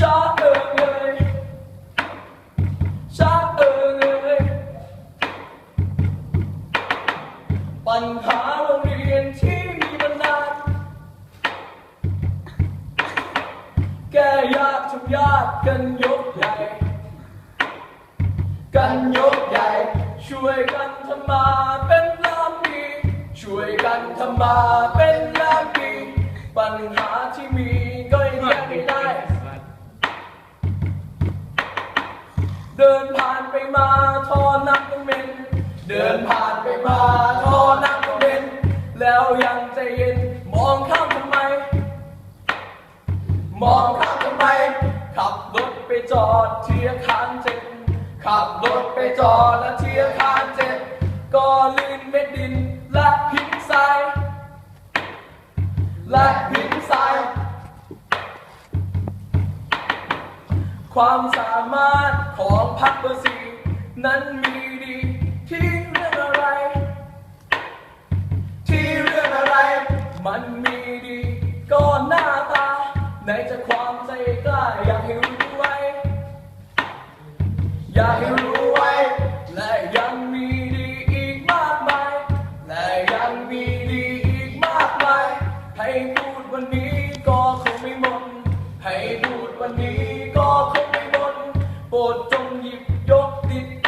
ชาเอิงเอยชาเอิงเอยปัญหาโรงเรียนที่มีมานานแก้ยากทุกยากกันยกใหญ่ กันยกใหญ่ ช่วยกันทำมาเป็นล้านปีช่วยกันทำมาเป็นล้านปีปัญหาที่มี เดินผ่านไปมาทอนักต้องเป็นเดินผ่านไปมาทอนักต้องเป็นแล้วยังใจเย็นมองข้ามทำไม มองข้ามทำไม ขับรถไปจอดเทียคานเจ็บขับรถไปจอดและเทียคาน ความสามารถของพรรคเบอร์สีนั้นมีดีที่เรื่องอะไร ที่เรื่องอะไร มันมีดีก็หน้าตาใหนจะความใจกล้าอยากให้รู้ไว้ อยากให้รู้ไว้ และยังมีดีอีกมากมาย และยังมีดีอีกมากมาย ให้พูดวันนี้ก็คงไม่หมด ให้พูดวันนี้ you don't think